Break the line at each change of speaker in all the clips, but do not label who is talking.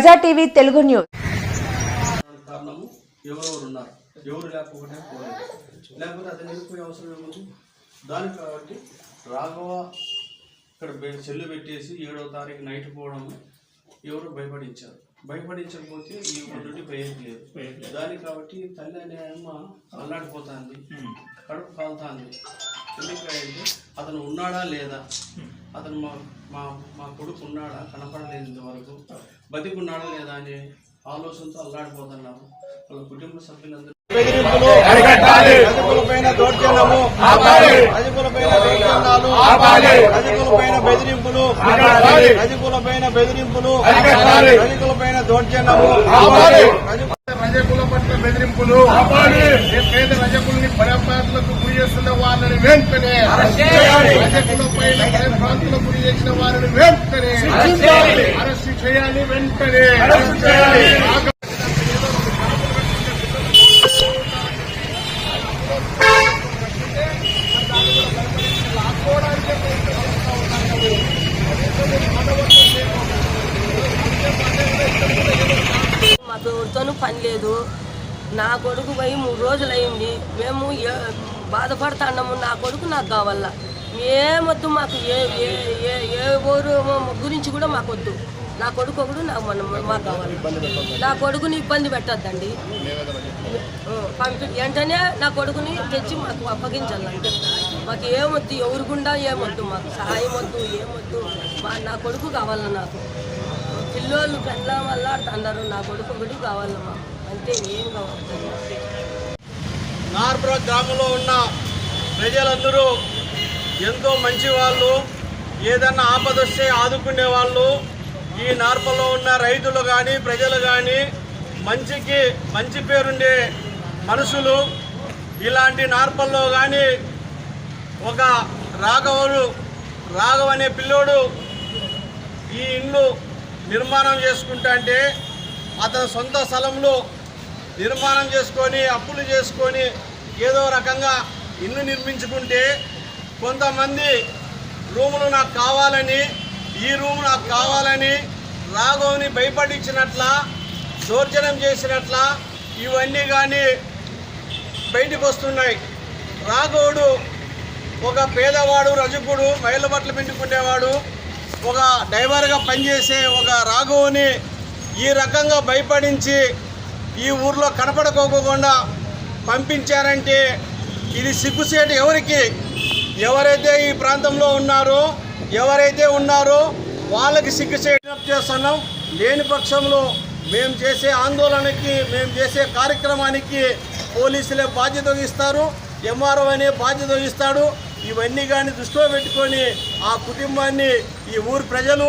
ప్రజా TV Telugu news.
దానికి కారణము ఎవరెవరు ఉన్నారు ఎవరు లేకపోతే లేకపోతే అతను వెళ్ళిపోయే అవసరం ఏముంది దానికి కాబట్టి రాఘవ ఇక్కడ చెల్లు పెట్టేసి ఏడవ తారీఖు నైట్ పోవడం ఎవరు భయపడించారు భయపడించకపోతే ఈ ఊరి నుండి పోయేయట్లేదు దానికి కాబట్టి తల్లి అనే అమ్మ అల్లాడిపోతుంది కడుపు కాలుతుంది ఎందుకంటే అతను ఉన్నాడా లేదా? అతను మా మా మా కొడుకు ఉన్నాడా? కనపడలేదు ఇంతవరకు. బతికున్నాడా లేదా అనే ఆలోచనతో అల్లాడిపోతున్నారు. వాళ్ళ కుటుంబ సభ్యులందరూ.
బెదిరింపులు బెదిరింపులు దౌర్జన్యము
రజకుల పట్ల బెదిరింపులు పేద రజకుల్ని గురి చేస్తున్న వారిని వెంటనే భయప్రాంతులకు గురి చేసిన వారిని వెంటనే అరెస్ట్ చేయాలి. వెంటనే.
మాకు ఎవరితోనూ పని లేదు. నా కొడుకు పోయి మూడు రోజులు అయింది మేము బాధపడుతున్నాము నా కొడుకు నాకు కావాల? ఏమొద్దు మాకు ఏ ఏ ఏ ఏ ఊరు గురించి కూడా మాకు వద్దు. నా కొడుకు ఒకడు నాకు మన మాకు కావాలి. నా కొడుకుని ఇబ్బంది పెట్టొద్దండి. పంపి వెంటనే నా కొడుకుని తెచ్చి మాకు అప్పగించాలంటే మాకు ఏమొద్దు ఎవరు గుండా ఏమొద్దు మాకు సహాయం వద్దు ఏమొద్దు మా నా కొడుకు కావాల నాకు? పిల్లోళ్ళు పెళ్ళ వల్ల అందరూ నా కొడుకు ఒకటి కావాలమ్మా. అంతే ఏం కావాలి?
నార్పుర గ్రామంలో ఉన్న ప్రజలందరూ ఎంతో మంచి వాళ్ళు ఏదన్నా ఆపదొస్తే ఆదుకునే వాళ్ళు. ఈ నార్పలో ఉన్న రైతులు కానీ ప్రజలు కానీ మంచికి మంచి పేరుండే మనుషులు. ఇలాంటి నార్పల్లో కానీ ఒక రాఘవుడు రాఘవ్ అనే పిల్లోడు ఈ ఇల్లు నిర్మాణం చేసుకుంటా అంటే అతని సొంత స్థలంలో నిర్మాణం చేసుకొని అప్పులు చేసుకొని ఏదో రకంగా ఇల్లు నిర్మించుకుంటే కొంతమంది రూములు నాకు కావాలని ఈ రూమ్ నాకు కావాలని రాఘవ్ని భయపడించినట్ల దౌర్జన్యం చేసినట్ల ఇవన్నీ కానీ బయటికి వస్తున్నాయి. రాఘవుడు ఒక పేదవాడు రజకుడు మైళ్ళ బట్టలు పిండుకునేవాడు ఒక డ్రైవర్గా పనిచేసే ఒక రాఘవుని ఈ రకంగా భయపడించి ఈ ఊర్లో కనపడకోకుండా పంపించారంటే ఇది సిగ్గుసేటు ఎవరికి? ఎవరైతే ఈ ప్రాంతంలో ఉన్నారో ఎవరైతే ఉన్నారో వాళ్ళకి సిగ్గుసేటు చేస్తున్నాం. లేని పక్షంలో మేము చేసే ఆందోళనకి మేము చేసే కార్యక్రమానికి పోలీసులే బాధ్యత వహిస్తారు ఎంఆర్ఓ అనే బాధ్యత వహిస్తాడు ఇవన్నీ కానీ దృష్టిలో పెట్టుకొని ఆ కుటుంబాన్ని ఈ ఊరు ప్రజలు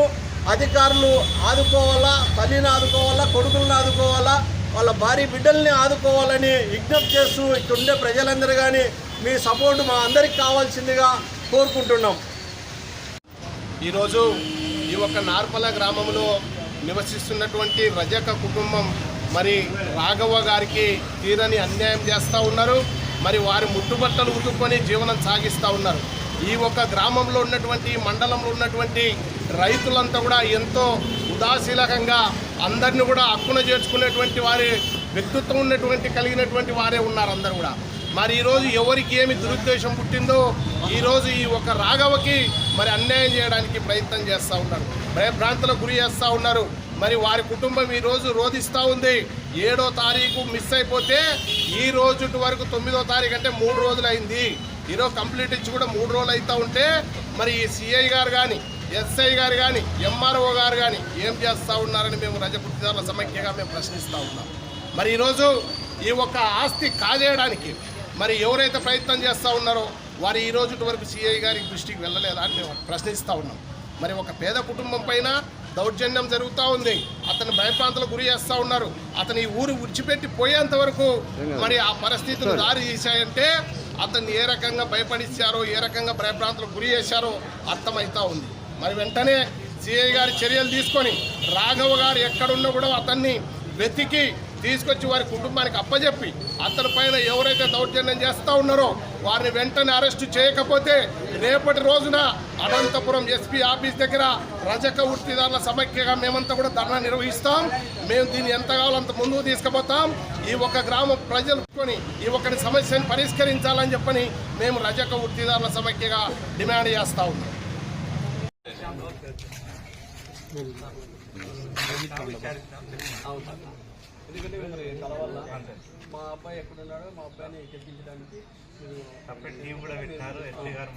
అధికారులు ఆదుకోవాలా తల్లిని ఆదుకోవాలా కొడుకులను ఆదుకోవాలా? వాళ్ళ భారీ బిడ్డల్ని ఆదుకోవాలని విజ్ఞప్తి చేస్తూ ఇక్కడ ఉండే ప్రజలందరూ కానీ మీ సపోర్ట్ మా అందరికి కావాల్సిందిగా కోరుకుంటున్నాం.
ఈరోజు ఈ యొక్క నార్పల గ్రామంలో నివసిస్తున్నటువంటి రజక కుటుంబం మరి రాఘవ గారికి తీరని అన్యాయం చేస్తూ ఉన్నారు. మరి వారి ముట్టుబట్టలు ఉతుక్కొని జీవనం సాగిస్తూ ఉన్నారు. ఈ ఒక్క గ్రామంలో ఉన్నటువంటి మండలంలో ఉన్నటువంటి రైతులంతా కూడా ఎంతో ఉదాసీలకంగా అందరిని కూడా హక్కున చేర్చుకునేటువంటి వారి వ్యక్తిత్వం ఉన్నటువంటి కలిగినటువంటి వారే ఉన్నారు అందరు కూడా. మరి ఈరోజు ఎవరికి ఏమి దురుద్దేశం పుట్టిందో ఈరోజు ఈ ఒక రాఘవకి మరి అన్యాయం చేయడానికి ప్రయత్నం చేస్తూ ఉన్నారు. భయభ్రాంతులకు గురి చేస్తూ ఉన్నారు. మరి వారి కుటుంబం ఈ రోజు రోధిస్తూ ఉంది. ఏడో తారీఖు మిస్ అయిపోతే ఈ రోజు వరకు తొమ్మిదో తారీఖు అంటే మూడు రోజులు అయింది ఈరోజు కంప్లీట్ ఇచ్చి కూడా మూడు రోజులు అవుతూ ఉంటే మరి ఈ సిఐ గారు కానీ ఎస్ఐ గారు కానీ ఎంఆర్ఓ గారు కానీ ఏం చేస్తూ ఉన్నారని మేము రజపుత్రిదారుల సమైక్యగా మేము ప్రశ్నిస్తూ ఉన్నాం. మరి ఈరోజు ఈ ఒక్క ఆస్తి కాజేయడానికి మరి ఎవరైతే ప్రయత్నం చేస్తూ ఉన్నారో వారు ఈ రోజు వరకు సిఐ గారి దృష్టికి వెళ్ళలేదా అని మేము ప్రశ్నిస్తూ ఉన్నాం. మరి ఒక పేద కుటుంబం పైన దౌర్జన్యం జరుగుతూ ఉంది. అతని భయప్రాంతాలకు గురి చేస్తూ ఉన్నారు. అతని ఈ ఊరు విడిచిపెట్టి పోయేంత వరకు మరి ఆ పరిస్థితులు దారి తీశాయంటే అతన్ని ఏ రకంగా భయపడిచ్చారో ఏ రకంగా భయప్రాంతాలకు గురి చేశారో అర్థమవుతా ఉంది. మరి వెంటనే సిఐ గారి చర్యలు తీసుకొని రాఘవ గారు ఎక్కడున్నా కూడా అతన్ని వెతికి తీసుకొచ్చి వారి కుటుంబానికి అప్పజెప్పి అతని పైన ఎవరైతే దౌర్జన్యం చేస్తూ ఉన్నారో వారిని వెంటనే అరెస్టు చేయకపోతే రేపటి రోజున అనంతపురం ఎస్పీ ఆఫీస్ దగ్గర రజక వృత్తిదారుల సమైక్యగా మేమంతా కూడా ధర్నా నిర్వహిస్తాం. మేము దీన్ని ఎంత కావాలో అంత ముందుకు తీసుకుపోతాం. ఈ ఒక గ్రామ ప్రజలు కొని ఈ ఒక్కరి సమస్యను పరిష్కరించాలని చెప్పని మేము రజక వృత్తిదారుల సమైక్యగా డిమాండ్ చేస్తూ ఉన్నాం.
మా అబ్బాయి ఎక్కడున్నాడో మా అబ్బాయిని తెప్పించడానికి మీరు కూడా పెట్టారు ఎస్టీ గారు